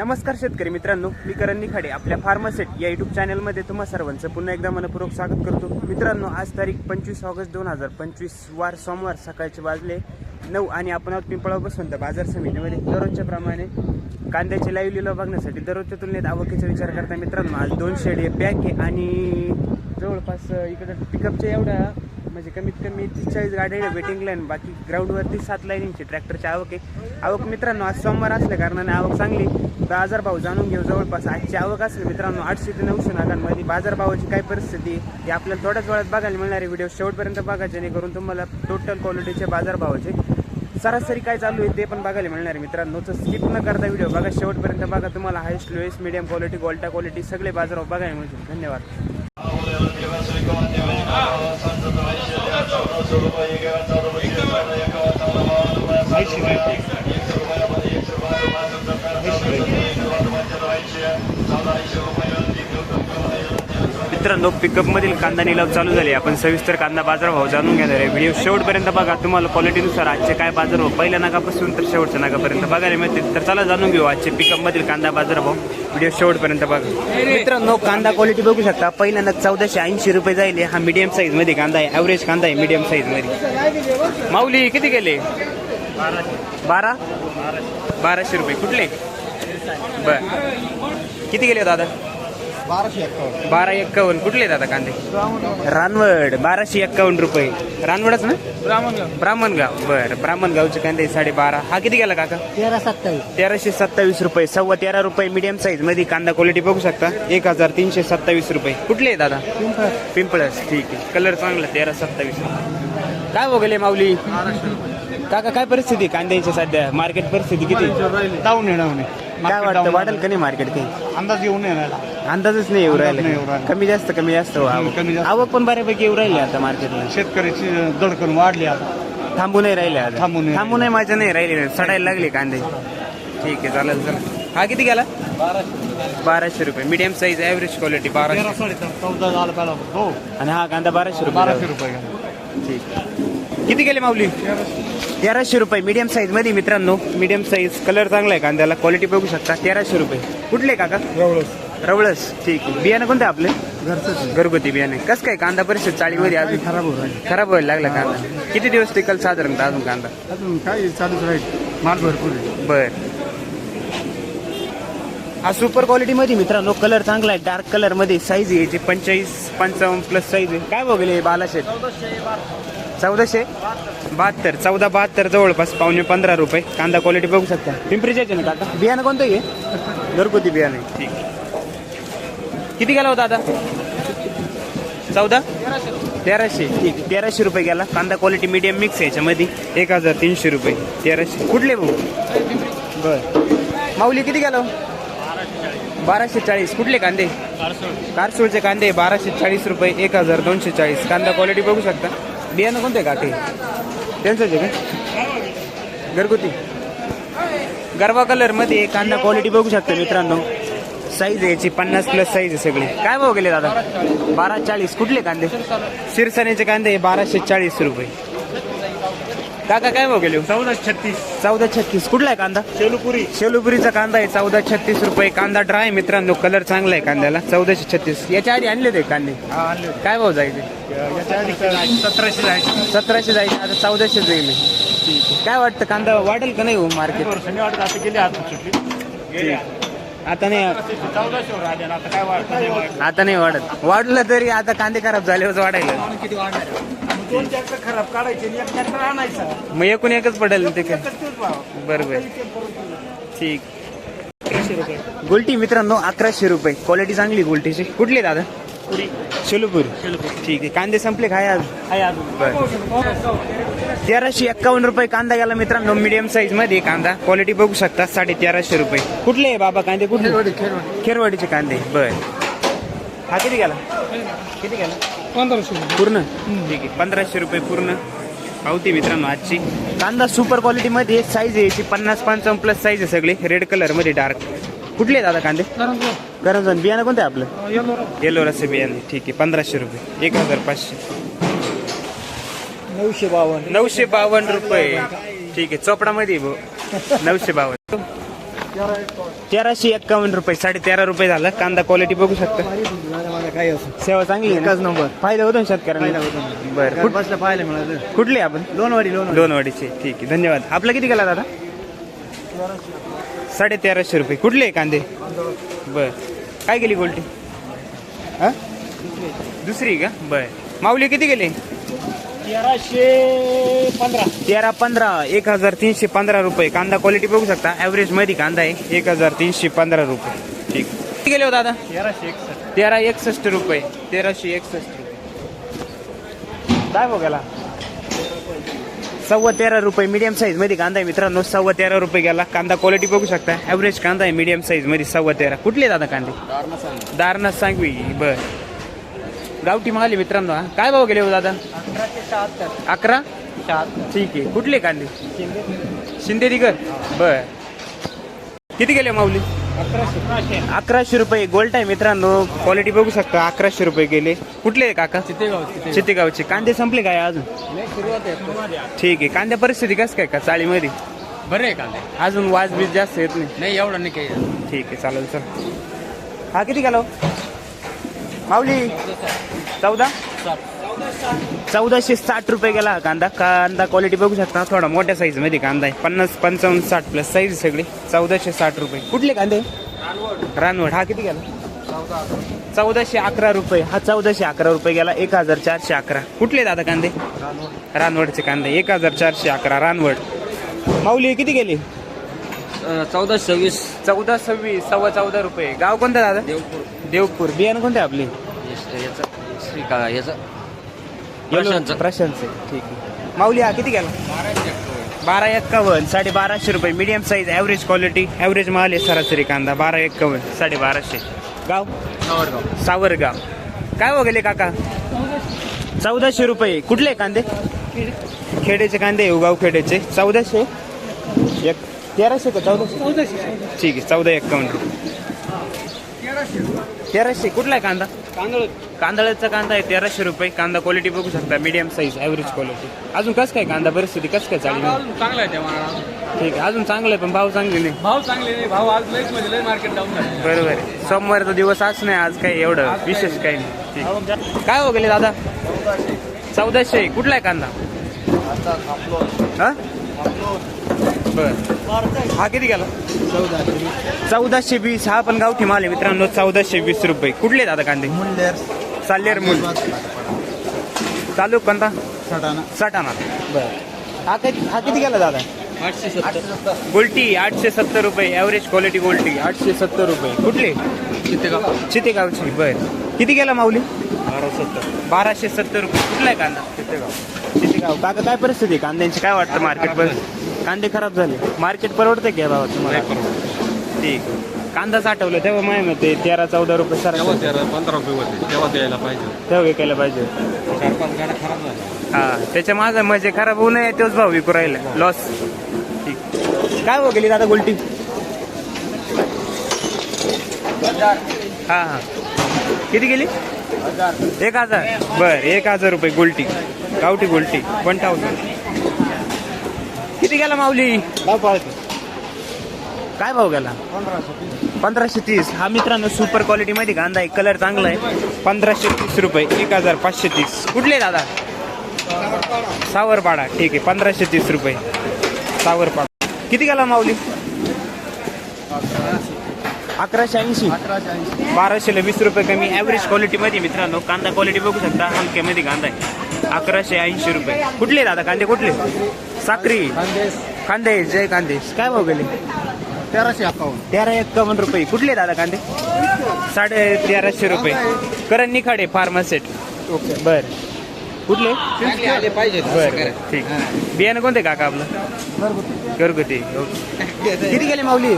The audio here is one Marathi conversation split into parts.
नमस्कार शेतकरी मित्रांनो मी करण निखाडे आपल्या फार्मासेट या युट्यूब चॅनलमध्ये तुम्हा सर्वांचं पुन्हा एकदा मनपूर्वक स्वागत करतो. मित्रांनो आज तारीख पंचवीस ऑगस्ट दोन हजार पंचवीस वार सोमवार सकाळचे वाजले नऊ आणि आपण आहोत पिंपळा बसवंत बाजार समितीमध्ये दररोजच्या प्रमाणे कांद्याचे लाईव्ह लिलाव बघण्यासाठी दररोजच्या तुलनेत आवकीचा विचार करता मित्रांनो आज दोन शेड हे पॅक आहे आणि जवळपास इकडं पिकअपच्या एवढ्या म्हणजे कमीत कमी तीस चाळीस गाड्या वेटिंग लाईन बाकी ग्राउंडवरती सात लाईनिंगची ट्रॅक्टरची आवक आहे. आवक मित्रांनो आज सोमवार असल्या कारणाने आवक चांगली तर बाजारभाव जाणून घेऊ. जवळपास आजची आवक असेल मित्रांनो आठशे ते नऊशे नागांमध्ये बाजारभावाची काय परिस्थिती ही हे आपल्याला थोड्याच वेळात बघायला मिळणार व्हिडिओ शेवटपर्यंत बघा जेणेकरून तुम्हाला टोटल क्वालिटीचे बाजारभावाचे सरासरी काय चालू आहे ते पण बघायला मिळणार आहे मित्रांनो. तर स्किप न करता व्हिडिओ बघा. शेवटपर्यंत बघा तुम्हाला हायस्ट लोएस्ट मीडियम क्वालिटी गोल्टा क्वालिटी सगळे बाजारभाव बघायला मिळतील. धन्यवाद. Thank you. मित्रांनो पिकअप मधील कांदा निलाव चालू झाले. आपण सविस्तर कांदा बाजारभाव जाणून घेणार आहे. व्हिडिओ शेवटपर्यंत बघा. तुम्हाला क्वालिटीनुसार आजचे काय बाजारभाव पहिल्या नागापासून तर शेवटच्या नागापर्यंत बघायला मिळतील तर चला जाणून घेऊ आजचे पिकअप मधील कांदा बाजारभाव व्हिडिओ शेवटपर्यंत बघा. मित्रांनो कांदा क्वालिटी बघू शकता. पहिल्या चौदाशे ऐंशी रुपये जाईल. हा मीडियम साईजमध्ये कांदा आहे. ॲव्हरेज कांदा आहे मीडियम साईजमध्ये. माऊली किती गेले बारा? बाराशे रुपये. कुठले? बर. किती गेले हो दादा? बाराशे एक्कावन्न. बारा एक्कावन्न. कुठले दादा कांदे? रानवड बाराशे एक्कावन्न रुपये. रानवडच ना? ब्राह्मणगाव ब्राह्मणगाव. बरं ब्राह्मणगावचे कांदे साडेबारा. हा किती गेला काका? तेरा सत्तावीस. तेराशे सत्तावीस रुपये. सव्वा तेरा रुपये मीडियम साईजमध्ये कांदा क्वालिटी बघू शकता. एक हजार तीनशे सत्तावीस रुपये. कुठले आहे दादा? पिंपळस. ठीक आहे. कलर चांगला तेरा सत्तावीस. काय बघले माऊली? काका काय परिस्थिती आहे कांद्याची सध्या? मार्केट परिस्थिती किती? डाऊन आहे डाऊन काय वाटतं वाढेल का नाही मार्केट काही? अंदाज येऊन येणार अंदाजच नाही येऊ अंदाज राहिला. नाही येऊ राहिला. कमी जास्त कमी जास्त हो आवक. कमी जास्त. आवक पण बऱ्यापैकी येऊ राहिली आता मार्केटला शेतकऱ्याची दडकण वाढली आता. थांबू नाही राहिले आता. थांबू नाही थांबू नाही माझ्या नाही राहिले. सडायला लागले कांदे. ठीक आहे चालेल चला. हा किती गेला? बाराशे रुपये. मीडियम साईज ॲव्हरेज क्वालिटी बाराशे. तेरा साडे चौदा झाला पहिला. हो. आणि हा कांदा बाराशे रुपये बाराशे. रुपये घ्या. ठीक किती गेले माऊली? तेराशे रुपये. मीडियम साईजमध्ये मित्रांनो. मीडियम साईज कलर चांगला आहे कांद्याला क्वालिटी बघू शकता. तेराशे रुपये. कुठले काका? रवळस. ठीक आहे. बियाणं कोणतं आपलं? घरचंच. घरगुती बियाणे. कसं काय कांदा परिस्थिती चाळीमध्ये अजून? खराब राहील खराब व्हायला लागला कांदा. किती दिवस टिकल साधारणतः अजून कांदा? अजून काय चालूच राहील. माल भरपूर बर. हा सुपर क्वालिटी मध्ये मित्रांनो कलर चांगला आहे. डार्क कलरमध्ये साईज यायची पंचेचाळीस पंचावन्न प्लस साईज आहे. काय बघले बालाशेत चौदाशे? बहात्तर. चौदा बहात्तर जवळपास पावणे पंधरा रुपये. कांदा क्वालिटी बघू शकता. पिंपरीचे ना काका. बियाणं कोणतं आहे घरगुती बियाणं आहे. ठीक किती गेला होता आता चौदा? तेराशे. ठीक आहे. तेराशे रुपये गेला. कांदा क्वालिटी मीडियम मिक्स याच्यामध्ये. एक हजार तीनशे रुपये. तेराशे. कुठले भाऊ? बर. माऊली किती गेलो हो? बाराशे चाळीस कुठले कांदे? कारसूळचे कांदे बाराशे चाळीस रुपये एक हजार दोनशे चाळीस कांदा क्वालिटी बघू शकता. बियाणं कोणते काटे त्यांचं आहे का? घरगुती. गरबा कलरमध्ये कांदा क्वालिटी बघू शकता मित्रांनो. साईज याची पन्नास प्लस साईज आहे सगळी. काय भाव गेले दादा? बारा चाळीस कुठले कांदे? शिरसाण्याचे कांदे बाराशे चाळीस रुपये. काका काय भाव गेले? चौदा छत्तीस. चौदा छत्तीस. कुठला आहे कांदा? शेलुपुरी. शेलुपुरीचा कांदा आहे. चौदा छत्तीस रुपये. कांदा ड्राय मित्रांनो. कलर चांगला आहे कांद्याला. चौदाशे छत्तीस. याच्या आधी आणले ते कांदे. काय भाव जायचे? सतराशे जायचे. सतराशे जायचे. आता चौदाशे जाईल. काय वाटतं? कांदा वाढेल का नाही हो मार्केट वर्षांनी वाटत आता गेली आता सुटली गेली आता नाही. चौदाशे वर आले ना आता काय वाटत नाही वाढत? आता नाही वाढत. वाढलं तरी आता कांदे खराब झाले वाढायला. किती वाढणार दोन ट्रॅक्टर खराब काढायचे आणि एक ट्रॅक्टर आणायचा. मग एकूण एकच पडेल ते काय? तेच भाव. बरोबर. ठीक. गोल्टी मित्रांनो अकराशे रुपये. क्वालिटी चांगली गोल्टीची. कुठली दादा? शेलूपूर. ठीक आहे. कांदे संपले काय आज? आहे अजून. तेराशे एक्कावन्न रुपये कांदा गेला मित्रांनो मीडियम साईजमध्ये कांदा. क्वालिटी बघू शकता साडे तेराशे रुपये. कुठले आहे बाबा कांदे? कुठले? खेरवाडीचे कांदे. बर. हा किती गेला? किती गेला? पंधराशे पूर्ण? ठीक आहे. पंधराशे रुपये पूर्ण. पावती मित्रांनो आजची. कांदा सुपर क्वालिटी मध्ये साईज आहे याची पन्नास पंचावन्न प्लस साईज आहे सगळे. रेड कलरमध्ये डार्क कुठले आहेत दादा कांदे? गरम बियाणं कोणतं आहे आपलं? येलो रसे. बियाणे. ठीक आहे. पंधराशे रुपये. एक हजार पाचशे. नऊशे बावन्न. नऊशे बावन्न रुपये. ठीक आहे. चोपडामध्ये आहे भाऊ. नऊशे बावन्न. तेराशे एक्कावन्न रुपये साडे तेरा रुपये झालं. कांदा क्वालिटी बघू शकता. असो सेवा चांगली आहे ना? एकच नंबर. फायदा होतो ना शेतकऱ्यांना. बरं. कुठ- बसल्या पाहायला मिळालं. कुठले आपण? लोणवाडी लोणवाडी. दोनवाडीचे ठीक आहे. धन्यवाद. आपलं किती गेला दादा? साडे तेराशे रुपये. कुठले आहे कांदे? बर. काय गेली गोल्टी? हा? दुसरी का? बर. माऊली किती गेले? तेराशे पंधरा. तेरा पंधरा एक हजार तीनशे पंधरा रुपये. कांदा क्वालिटी बघू शकता. ॲव्हरेजमध्ये कांदा आहे. एक हजार तीनशे पंधरा रुपये. ठीक. किती गेले हो दादा? तेराशे एकसष्ट. तेरा एकसष्ट रुपये. तेराशे एकसष्ट रुपये. काय बघायला सव्वा तेरा रुपये मीडियम साईजमध्ये कांदा आहे मित्रांनो. सव्वा तेरा रुपये गेला. कांदा क्वालिटी बघू शकता. ॲव्हरेज कांदा आहे मीडियम साईजमध्ये सव्वा तेरा. कुठले दादा कांदे? दारनाथ सांगवी. बर. गावठी माल आहे मित्रांनो हा. काय भाव गेले हो दादा? अकराशे शहात्तर. अकरा? शहात्तर. ठीक आहे. कुठले कांदे? शिंदे शिंदे दिगर बर. किती गेले माऊली? अकराशे. अकराशे. अकराशे रुपये. गोल्ड आहे मित्रांनो. क्वालिटी बघू शकता. अकराशे रुपये गेले. कुठले आहे काका? चितेगाव चितेगाव. चितेगावचे. कांदे संपले काय अजून? नाही सुरुवात आहे ठीक आहे. कांद्या परिस्थिती कसं काय का? चाळीमध्ये? बरं आहे कांदे. अजून वाज बीज जास्त येत नाही. नाही एवढं नाही काही. ठीक आहे चालेल चल. हा किती गेलो माऊली चौदा? चौदाशे साठ रुपये गेला हा कांदा. कांदा क्वालिटी बघू शकता थोडा मोठ्या साईजमध्ये कांदा आहे. पन्नास पंचावन्न साठ प्लस साईज सगळी. चौदाशे साठ रुपये. कुठले कांदे? रानवड. हा किती गेला? चौदाशे अकरा रुपये. हा चौदाशे अकरा रुपये गेला. एक हजार चारशे अकरा. कुठले दादा कांदे? रानवडचे कांदे. एक हजार चारशे अकरा रानवड. माऊली किती गेले? चौदा सव्वीस. चौदा सव्वीस सव्वा चौदा रुपये. गाव कोणतं दादा? देवपूर. देवपूर बियाणं कोणते आपले? याचं श्री का याचं. प्रशांतचं. प्रशांतचे. ठीक आहे. माऊली हा किती गेला? बारा एक्कावन्न साडे बाराशे रुपये. Medium size average quality average माल आहे सरासरी कांदा. बारा एक्कावन्न साडे बाराशे गाव? सावरगाव. सावरगाव. काय हो गेले काका? चौदाशे रुपये. कुठले कांदे? खेडेचे कांदे उगाव खेडेचे. चौदाशे? एक तेराशे का चौदाशे? चौदाशे. ठीक आहे चौदा एक्कावन्न रुपये. तेराशे. कुठला आहे कांदा? तांदूळ कांदळाचा कांदा आहे तेराशे रुपये. कांदा क्वालिटी बघू शकता मीडियम साईज ॲव्हरेज क्वालिटी अजून कसं काय कांदा? परिस्थिती कसं काय चालेल? चांगला आहे त्या ठीक आहे अजून चांगलं आहे पण भाव चांगले नाही. भाव चांगले नाही. भाव आज लयच म्हणजे लय मार्केट डाऊन झालं. बरोबर आहे. सोमवारचा दिवस आज नाही आज काही एवढं विशेष काही नाही. ठीक. काय हो गेले दादा? चौदाशे. कुठला आहे कांदा? हा? बर. हा किती गेला? चौदाशे वीस. हा पण गावठी माल आहे मित्रांनो. चौदाशे वीस रुपये. कुठले दादा कांदे? साल्लेर मूल. चालू कोणता? सटाणा. सटाणा. बर. हा किती हा किती गेला दादा? आठशे सत्तर. गोल्टी आठशे सत्तर रुपये. ॲव्हरेज क्वालिटी गोल्टी. आठशे सत्तर रुपये. कुठले? चितेगाव चितेगावची. बर. किती गेला माऊली? बारा सत्तर. बाराशे सत्तर रुपये. कुठला आहे कांदा? चितेगाव. चितेगाव. काका काय परिस्थिती आहे? कांद्यांची काय वाटतं मार्केट पर कांदे खराब झाले. मार्केट परवडते का भावा तुम्हाला? ठीक. कांदा साठवलं तेव्हा माय मते तेरा चौदा रुपये सर तेव्हा तेरा पंधरा रुपये होते. तेव्हा द्यायला पाहिजे. तेव्हा विकायला पाहिजे. चार पाच गाड्या खराब झाल्या. हा त्याच्या माझा म्हणजे खराब होऊ नये तोच भाव विकू राहिला. लॉस ठीक. काय हो गेली दादा गोल्टी? हा हा. किती गेली? एक हजार. बर एक हजार रुपये गोल्टी. गावठी गोल्टी. वन थाउजंड किती गेला माऊली? काय भाव गेला? पंधराशे तीस. हा मित्रांनो सुपर क्वालिटी मध्ये कांदा आहे. कलर चांगला आहे. पंधराशे तीस रुपये. एक हजार पाचशे तीस. कुठले दादा? सावरपाडा. ठीक आहे. पंधराशे तीस रुपये. सावरपाडा. किती गेला माऊली? अकराशे ऐंशी. बाराशेला वीस रुपये कमी. ॲव्हरेज क्वालिटीमध्ये मित्रांनो. कांदा क्वालिटी बघू शकता. हलक्यामध्ये कांदा आहे. अकराशे ऐंशी रुपये. कुठले दादा? कांदे कुठले? साक्री कांदे. जय कांदे. काय भाव गेले? तेराशे अकाउंट तेरा एक्कावन्न रुपये. कुठले दादा कांदे? साडे तेराशे रुपये. करण निखाडे फार्मासेट ओके. बर. कुठले? पाहिजे बर ठीक. बियाणं कोणते काका आपलं? घरगुती. ओके. किती गेले माऊली?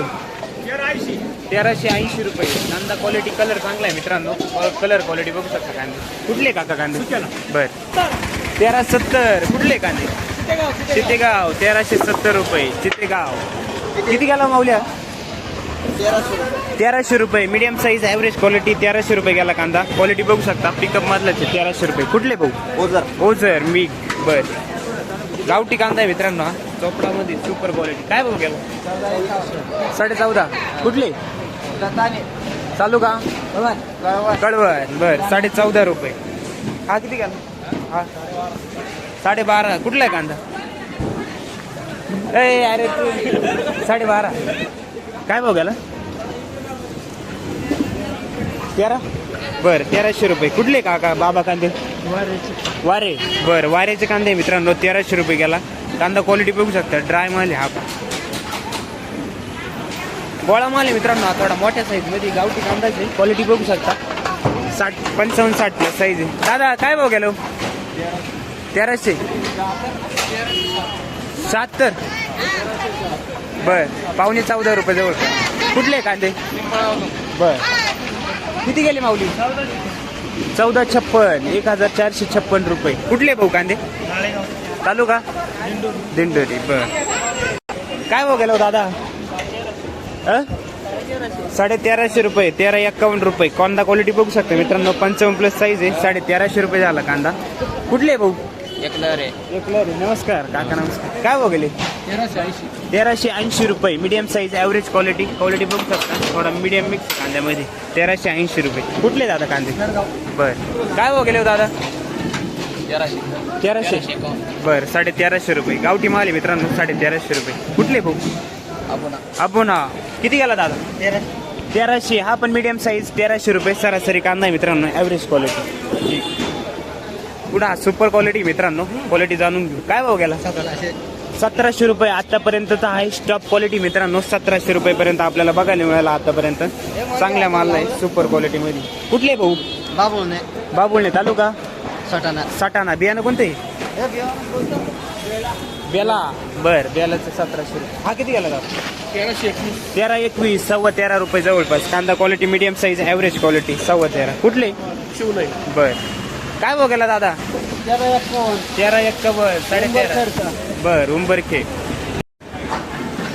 तेराशे. ऐंशी रुपये. कांदा क्वालिटी कलर चांगला आहे मित्रांनो. कलर क्वालिटी बघू शकता कांदे. कुठले काका कांदे? बर. तेरा सत्तर. कुठले कांदे? चितेगाव. तेराशे सत्तर रुपये. चितेगाव. किती गेला माऊल्या? तेराशे रुपये. मीडियम साईज ॲव्हरेज क्वालिटी तेराशे रुपये गेला कांदा. क्वालिटी बघू शकता. पिकअप मधलाच आहे. तेराशे रुपये. कुठले भाऊ? ओझर. ओझर. मी बर. गावठी कांदा आहे मित्रांनो चोपडामध्ये सुपर क्वालिटी काय भाऊ गेला? साडे चौदा. कुठले? चालू का? कळवण बर साडे चौदा रुपये. हा किती गेला? हा. साडे बारा. कुठला आहे कांदा? ए अरे तू. साडे बारा. काय भाऊ गेला? तेरा? बर तेराशे रुपये. कुठले काका? बाबा कांदे? वारे. बर वाऱ्याचे कांदे मित्रांनो. तेराशे रुपये गेला. कांदा क्वालिटी बघू शकता. ड्राय माल आहे हा गोळा माल आहे मित्रांनो हा थोडा मोठ्या साईजमध्ये. गावठी कांदाची क्वालिटी बघू शकता. साठ पंचावन्न साठ प्लस साईज आहे. दादा काय भाव गेलो? तेराशे. शहात्तर बर. पावणे चौदा रुपये जवळ. कुठले कांदे? बर. किती गेले माऊली? चौदा छप्पन. एक हजार चारशे छप्पन रुपये. कुठले भाऊ कांदे? चालू का दिंडोरी बर. काय भाऊ गेलो दादा? साडे तेराशे रुपये तेरा एक्कावन्न रुपये. कांदा क्वालिटी बघू शकता मित्रांनो पंचावन्न प्लस साईज आहे साडे तेराशे रुपये झाला कांदा. कुठले भाऊ? एकलं रे एकला रे नमस्कार. काका नमस्कार. काय भाऊ गेले? तेराशे ऐंशी. तेराशे ऐंशी रुपये. Medium size average quality quality बघू शकता. थोडा मीडियम मिक्स कांद्यामध्ये. तेराशे ऐंशी रुपये. कुठले दादा कांदे? बर. काय भाव गेले हो दादा? तेराशे. बर साडे तेराशे रुपये. गावठी माल आहे मित्रांनो साडे तेराशे रुपये. कुठले भाऊ? आपण अबो ना किती गेला दादा? तेराशे. हा पण मीडियम साईज तेराशे रुपये सरासरी कांदा आहे मित्रांनो ॲव्हरेज क्वालिटी पुढे हा? सुपर क्वालिटी मित्रांनो. क्वालिटी जाणून घेऊ. काय भाव गेला? सतराशे. रुपये आतापर्यंतचा हाय स्टॉप क्वालिटी मित्रांनो सतराशे रुपयेपर्यंत आपल्याला बघायला मिळाला आतापर्यंत. चांगल्या माल आहे सुपर क्वालिटीमध्ये कुठले भाऊ? बाबूने. बाबुळणे तालुका? सटाणा. सटाणा. बियाणं कोणते? बेला. बर. बेलाचं सतराशे रुपये. हा किती गेला दादा? तेराशे एकवीस. तेरा एकवीस सव्वा तेरा रुपये जवळपास. कांदा quality medium size average quality सव्वा तेरा. कुठले? शिव नाही बर. काय गेला दादा? तेरा एक्कावन्न. तेरा एक्कावन्न साडे तेरा बर उंबरखे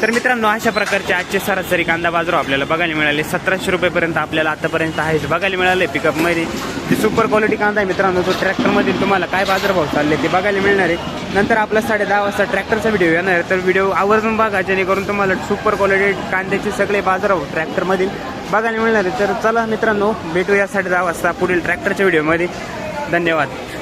तर मित्रांनो अशा प्रकारचे आजचे सरासरी कांदा बाजार आपल्याला बघायला मिळाले. सतराशे रुपयेपर्यंत आपल्याला आतापर्यंत आहेच बघायला मिळाले पिकअपमध्ये ते सुपर क्वालिटी कांदा आहे मित्रांनो तो ट्रॅक्टरमध्ये तुम्हाला काय बाजारभाव चालले ते बघायला मिळणार आहे. नंतर आपला साडे दहा वाजता ट्रॅक्टरचा व्हिडिओ येणार आहे. तर व्हिडिओ आवर्जून बघा जेणेकरून तुम्हाला सुपर क्वालिटी कांद्याचे सगळे बाजारभाव ट्रॅक्टरमधील बघायला मिळणार आहे. तर चला मित्रांनो भेटूया साडे दहा वाजता पुढील ट्रॅक्टरच्या व्हिडिओमध्ये धन्यवाद.